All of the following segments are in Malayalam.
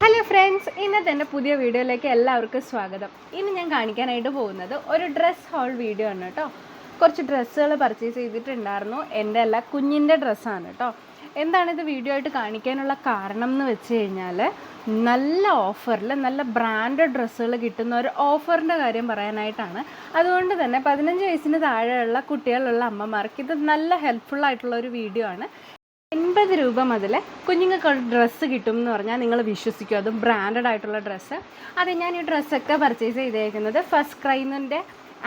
ഹലോ ഫ്രണ്ട്സ് ഇന്നത്തെ എന്റെ പുതിയ വീഡിയോയിലേക്ക് എല്ലാവർക്കും സ്വാഗതം. ഇന്ന് ഞാൻ കാണിക്കാനായിട്ട് പോകുന്നത് ഒരു ഡ്രസ്സ് ഹോൾ വീഡിയോ ആണ് കേട്ടോ. കുറച്ച് ഡ്രസ്സുകൾ പർച്ചേസ് ചെയ്തിട്ടുണ്ടായിരുന്നു. എന്റെ അല്ല കുഞ്ഞിന്റെ ഡ്രസ്സാണ് കേട്ടോ. ഇത് വീഡിയോ ആയിട്ട് കാണിക്കാനുള്ള കാരണം എന്ന് വെച്ച് കഴിഞ്ഞാൽ നല്ല ഓഫറിൽ നല്ല ബ്രാൻഡഡ് ഡ്രസ്സുകൾ കിട്ടുന്ന ഒരു ഓഫറിന്റെ കാര്യം പറയാനായിട്ടാണ്. അതുകൊണ്ട് തന്നെ പതിനഞ്ച് വയസ്സിന് താഴെയുള്ള കുട്ടികളുള്ള അമ്മമാർക്ക് ഇത് നല്ല ഹെൽപ്ഫുൾ ആയിട്ടുള്ള ഒരു വീഡിയോ ആണ്. എൺപത് രൂപ മുതൽ കുഞ്ഞുങ്ങൾക്ക് ഡ്രസ്സ് കിട്ടും എന്ന് പറഞ്ഞാൽ നിങ്ങൾ വിശ്വസിക്കും. അതും ബ്രാൻഡഡ് ആയിട്ടുള്ള ഡ്രസ്സ് അത് ഞാൻ ഈ ഡ്രസ്സൊക്കെ പർച്ചേസ് ചെയ്തേക്കുന്നത് ഫസ്റ്റ് ക്രൈമിന്റെ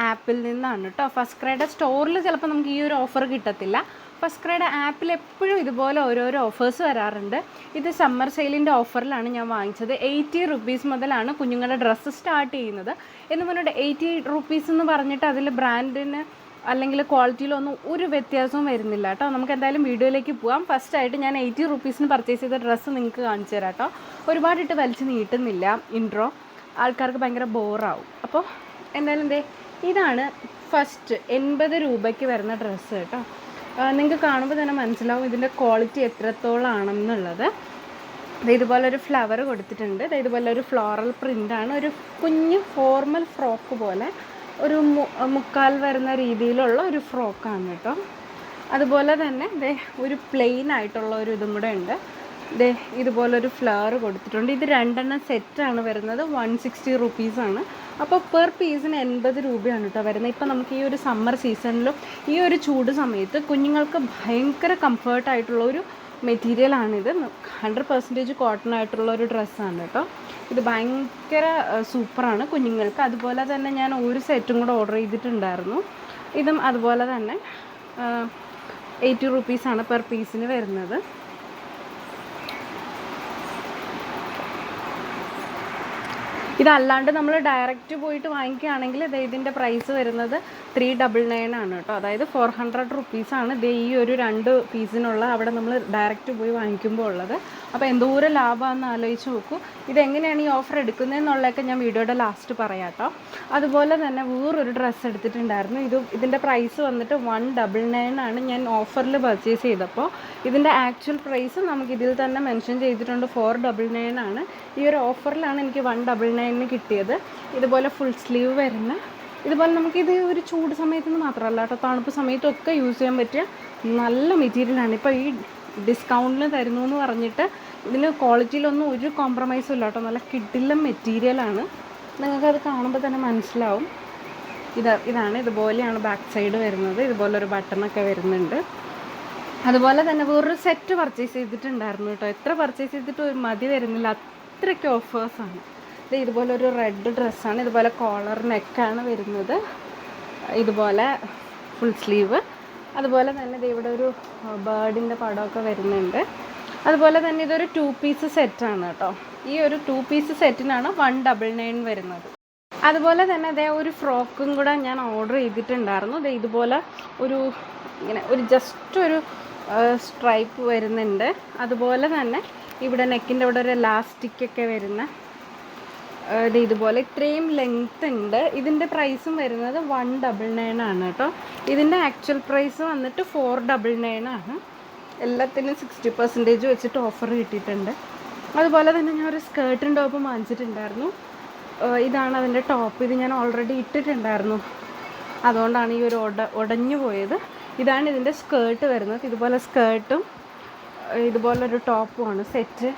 ആപ്പിൽ നിന്നാണ് കേട്ടോ. ഫസ്റ്റ് ക്രൈയുടെ സ്റ്റോറിൽ ചിലപ്പോൾ നമുക്ക് ഈ ഒരു ഓഫർ കിട്ടത്തില്ല. ഫസ്റ്റ് ക്രൈയുടെ ആപ്പിൽ എപ്പോഴും ഇതുപോലെ ഓരോരോ ഓഫേഴ്സ് വരാറുണ്ട്. ഇത് സമ്മർ സെയിലിന്റെ ഓഫറിലാണ് ഞാൻ വാങ്ങിച്ചത്. എയ്റ്റി റുപ്പീസ് മുതലാണ് കുഞ്ഞുങ്ങളുടെ ഡ്രസ്സ് സ്റ്റാർട്ട് ചെയ്യുന്നത്. എന്ന് പറഞ്ഞിട്ട് എയ്റ്റി റുപ്പീസ് എന്ന് പറഞ്ഞിട്ട് അതിൽ ബ്രാൻഡിന് അല്ലെങ്കിൽ ക്വാളിറ്റിയിലൊന്നും ഒരു വ്യത്യാസവും വരുന്നില്ല കേട്ടോ. നമുക്ക് എന്തായാലും വീഡിയോയിലേക്ക് പോകാം ഫസ്റ്റ് ആയിട്ട് ഞാൻ എയ്റ്റി റുപ്പീസിന് പർച്ചേസ് ചെയ്ത ഡ്രസ്സ് നിങ്ങൾക്ക് കാണിച്ചു തരാം കേട്ടോ. ഒരുപാടിട്ട് വലിച്ച് നീട്ടുന്നില്ല ഇൻട്രോ ആൾക്കാർക്ക് ഭയങ്കര ബോറാവും. അപ്പോൾ എന്തായാലും എന്തേ ഇതാണ് ഫസ്റ്റ് എൺപത് രൂപയ്ക്ക് വരുന്ന ഡ്രസ്സ് കേട്ടോ. നിങ്ങൾക്ക് കാണുമ്പോൾ തന്നെ മനസ്സിലാവും ഇതിന്റെ ക്വാളിറ്റി എത്രത്തോളാണെന്നുള്ളത്. ഇതുപോലെ ഒരു ഫ്ലവർ കൊടുത്തിട്ടുണ്ട്. ഇതുപോലെ ഒരു ഫ്ലോറൽ പ്രിന്റാണ്. ഒരു കുഞ്ഞ് ഫോർമൽ ഫ്രോക്ക് പോലെ ഒരു മുക്കാൽ വരുന്ന രീതിയിലുള്ള ഒരു ഫ്രോക്കാണ് കേട്ടോ. അതുപോലെ തന്നെ ദേ ഒരു പ്ലെയിൻ ആയിട്ടുള്ള ഒരു ഇതും കൂടെ ഉണ്ട്. ദേ ഇതുപോലൊരു ഫ്ലവർ കൊടുത്തിട്ടുണ്ട്. ഇത് രണ്ടെണ്ണം സെറ്റാണ് വരുന്നത്. വൺ സിക്സ്റ്റി റുപ്പീസാണ് അപ്പോൾ പെർ പീസിന് എൺപത് രൂപയാണ് കേട്ടോ വരുന്നത്. ഇപ്പം നമുക്ക് ഈ ഒരു സമ്മർ സീസണിലും ഈ ഒരു ചൂട് സമയത്ത് കുഞ്ഞുങ്ങൾക്ക് ഭയങ്കര കംഫേർട്ടായിട്ടുള്ള ഒരു മെറ്റീരിയലാണിത് ഹൺഡ്രഡ് പെർസെന്റേജ് കോട്ടൺ ആയിട്ടുള്ള ഒരു ഡ്രസ്സാണ് കേട്ടോ. ഇത് ഭയങ്കര സൂപ്പറാണ് കുഞ്ഞുങ്ങൾക്ക്. അതുപോലെ തന്നെ ഞാൻ ഒരു സെറ്റും കൂടെ ഓർഡർ ചെയ്തിട്ടുണ്ടായിരുന്നു. ഇതും അതുപോലെ തന്നെ എയ്റ്റി റുപ്പീസാണ് പെർ പീസിന് വരുന്നത്. ഇതല്ലാണ്ട് നമ്മൾ ഡയറക്റ്റ് പോയിട്ട് വാങ്ങിക്കുകയാണെങ്കിൽ ഇത് ഇതിന്റെ പ്രൈസ് വരുന്നത് ത്രീ ഡബിൾ നയൻ ആണ് കേട്ടോ. അതായത് ഫോർ ഹൺഡ്രഡ് റുപ്പീസാണ് ഇത് ഈ ഒരു രണ്ട് പീസിനുള്ള അവിടെ നമ്മൾ ഡയറക്റ്റ് പോയി വാങ്ങിക്കുമ്പോൾ ഉള്ളത്. അപ്പോൾ എന്തോരം ലാഭമാണെന്ന് ആലോചിച്ച് നോക്കൂ. ഇതെങ്ങനെയാണ് ഈ ഓഫർ എടുക്കുന്നതെന്നുള്ളതൊക്കെ ഞാൻ വീഡിയോയുടെ ലാസ്റ്റ് പറയാം കേട്ടോ. അതുപോലെ തന്നെ വേറൊരു ഡ്രസ്സ് എടുത്തിട്ടുണ്ടായിരുന്നു. ഇത് ഇതിന്റെ പ്രൈസ് വന്നിട്ട് വൺ ഡബിൾ നയൻ ആണ് ഞാൻ ഓഫറിൽ പർച്ചേസ് ചെയ്തപ്പോൾ ഇതിന്റെ ആക്ച്വൽ പ്രൈസ് നമുക്ക് ഇതിൽ തന്നെ മെൻഷൻ ചെയ്തിട്ടുണ്ട് ഫോർ ഡബിൾ നയൻ ആണ്. ഈ ഒരു ഓഫറിലാണ് എനിക്ക് വൺ ഡബിൾ നയനിന് കിട്ടിയത്. ഇതുപോലെ ഫുൾ സ്ലീവ് വരുന്ന ഇതുപോലെ നമുക്കിത് ഒരു ചൂട് സമയത്ത് മാത്രമല്ല കേട്ടോ തണുപ്പ് സമയത്തൊക്കെ യൂസ് ചെയ്യാൻ പറ്റിയ നല്ല മെറ്റീരിയലാണ് ഇപ്പോൾ ഈ ഡിസ്കൗണ്ടിൽ തരുന്നു എന്ന് പറഞ്ഞിട്ട് ഇതിന് ക്വാളിറ്റിയിലൊന്നും ഒരു കോംപ്രമൈസും ഇല്ല കേട്ടോ നല്ല കിഡിലും മെറ്റീരിയലാണ് നിങ്ങൾക്കത് കാണുമ്പോൾ തന്നെ മനസ്സിലാവും. ഇത് ഇതാണ് ഇതുപോലെയാണ് ബാക്ക് സൈഡ് വരുന്നത് ഇതുപോലെ ഒരു ബട്ടണൊക്കെ വരുന്നുണ്ട്. അതുപോലെ തന്നെ വേറൊരു സെറ്റ് പർച്ചേസ് ചെയ്തിട്ടുണ്ടായിരുന്നു കേട്ടോ. എത്ര പർച്ചേസ് ചെയ്തിട്ട് ഒരു മതി വരുന്നില്ല അത്രയ്ക്ക് ഓഫേഴ്സാണ് ഇത് ഇതുപോലെ ഒരു റെഡ് ഡ്രസ്സാണ് ഇതുപോലെ കോളർ നെക്കാണ് വരുന്നത്. ഇതുപോലെ ഫുൾ സ്ലീവ് അതുപോലെ തന്നെ ഇവിടെ ഒരു ബേർഡിന്റെ പടമൊക്കെ വരുന്നുണ്ട്. അതുപോലെ തന്നെ ഇതൊരു ടു പീസ് സെറ്റാണ് കേട്ടോ. ഈ ഒരു ടു പീസ് സെറ്റിനാണ് വൺ ഡബിൾ നയൻ വരുന്നത്. അതുപോലെ തന്നെ അതേ ഒരു ഫ്രോക്കും കൂടെ ഞാൻ ഓർഡർ ചെയ്തിട്ടുണ്ടായിരുന്നു. ദേ ഇതുപോലെ ഒരു ഇങ്ങനെ ഒരു ജസ്റ്റ് ഒരു സ്ട്രൈപ്പ് വരുന്നുണ്ട്. അതുപോലെ തന്നെ ഇവിടെ നെക്കിന്റെ അവിടെ ഒരു ലാസ്റ്റിക്കൊക്കെ വരുന്ന ഇതുപോലെ ഇത്രയും ലെങ്ത് ഉണ്ട്. ഇതിന്റെ പ്രൈസും വരുന്നത് വൺ ഡബിൾ നയൻ ആണ് കേട്ടോ. ഇതിന്റെ ആക്ച്വൽ പ്രൈസ് വന്നിട്ട് ഫോർ ഡബിൾ നയൻ ആണ്. എല്ലാത്തിനും സിക്സ്റ്റി പെർസെന്റേജ് വെച്ചിട്ട് ഓഫർ കിട്ടിയിട്ടുണ്ട്. അതുപോലെ തന്നെ ഞാൻ ഒരു സ്കേർട്ടും ടോപ്പും വാങ്ങിച്ചിട്ടുണ്ടായിരുന്നു. ഇതാണ് അതിന്റെ ടോപ്പ് ഇത് ഞാൻ ഓൾറെഡി ഇട്ടിട്ടുണ്ടായിരുന്നു. അതുകൊണ്ടാണ് ഈ ഒരു ഒട ഉടഞ്ഞു പോയത്. ഇതാണ് ഇതിന്റെ സ്കേർട്ട് വരുന്നത്. ഇതുപോലെ സ്കേർട്ടും ഇതുപോലൊരു ടോപ്പുമാണ് സെറ്റ്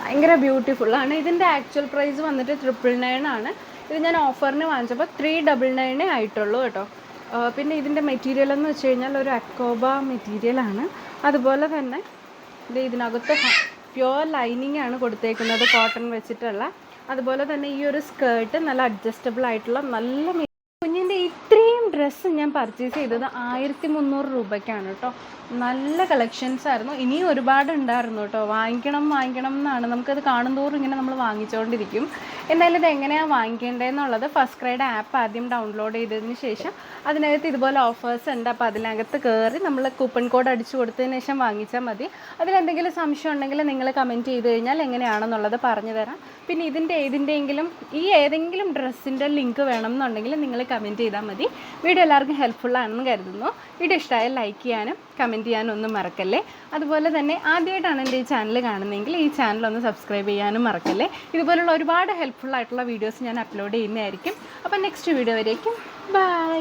ഭയങ്കര ബ്യൂട്ടിഫുൾ ആണ്. ഇതിന്റെ ആക്ച്വൽ പ്രൈസ് വന്നിട്ട് ട്രിപ്പിൾ നയൻ ആണ്. ഇത് ഞാൻ ഓഫറിന് വാങ്ങിച്ചപ്പോൾ ത്രീ ഡബിൾ നയനേ ആയിട്ടുള്ളൂ കേട്ടോ. പിന്നെ ഇതിന്റെ മെറ്റീരിയൽ എന്ന് വെച്ച് കഴിഞ്ഞാൽ ഒരു അക്കോബ മെറ്റീരിയലാണ് അതുപോലെ തന്നെ ഇത് ഇതിനകത്ത് പ്യുവർ ലൈനിങ് ആണ് കൊടുത്തേക്കുന്നത് കോട്ടൺ വെച്ചിട്ടുള്ള. അതുപോലെ തന്നെ ഈ ഒരു സ്കേർട്ട് നല്ല അഡ്ജസ്റ്റബിൾ ആയിട്ടുള്ള നല്ല ഡ്രസ്സ് ഞാൻ പർച്ചേസ് ചെയ്തത് ആയിരത്തി മുന്നൂറ് രൂപയ്ക്കാണ് കേട്ടോ. നല്ല കളക്ഷൻസ് ആയിരുന്നു. ഇനിയും ഒരുപാട് ഉണ്ടായിരുന്നു കേട്ടോ. വാങ്ങിക്കണം വാങ്ങിക്കണം എന്നാണ്. നമുക്കത് കാണുന്തോറും ഇങ്ങനെ നമ്മൾ വാങ്ങിച്ചുകൊണ്ടിരിക്കും എന്തായാലും ഇത് എങ്ങനെയാണ് വാങ്ങിക്കേണ്ടതെന്നുള്ളത് ഫസ്റ്റ് ക്രൈഡ് ആപ്പ് ആദ്യം ഡൗൺലോഡ് ചെയ്തതിന് ശേഷം അതിനകത്ത് ഇതുപോലെ ഓഫേഴ്സ് ഉണ്ട്. അപ്പോൾ അതിനകത്ത് കയറി നമ്മൾ കൂപ്പൺ കോഡ് അടിച്ചു കൊടുത്തതിന് ശേഷം വാങ്ങിച്ചാൽ മതി. അതിലെന്തെങ്കിലും സംശയം ഉണ്ടെങ്കിൽ നിങ്ങൾ കമന്റ് ചെയ്ത് കഴിഞ്ഞാൽ എങ്ങനെയാണെന്നുള്ളത് പറഞ്ഞു തരാം. പിന്നെ ഇതിന്റെ ഏതിന്റെയെങ്കിലും ഈ ഏതെങ്കിലും ഡ്രസ്സിന്റെ ലിങ്ക് വേണം എന്നുണ്ടെങ്കിൽ നിങ്ങൾ കമന്റ് ചെയ്താൽ മതി. വീഡിയോ എല്ലാവർക്കും ഹെൽപ്ഫുള്ളാണെന്ന് കരുതുന്നു. വീഡിയോ ഇഷ്ടമായാൽ ലൈക്ക് ചെയ്യാനും കമന്റ് ചെയ്യാനും ഒന്നും മറക്കല്ലേ? അതുപോലെ തന്നെ ആദ്യമായിട്ടാണ് എന്റെ ഈ ചാനൽ കാണുന്നതെങ്കിൽ ഈ ചാനൽ ഒന്ന് സബ്സ്ക്രൈബ് ചെയ്യാനും മറക്കല്ലേ? ഇതുപോലുള്ള ഒരുപാട് ഹെൽപ്ഫുൾ ആയിട്ടുള്ള വീഡിയോസ് ഞാൻ അപ്ലോഡ് ചെയ്യുന്നതായിരിക്കും. അപ്പോൾ നെക്സ്റ്റ് വീഡിയോ വരേക്കും. ബൈ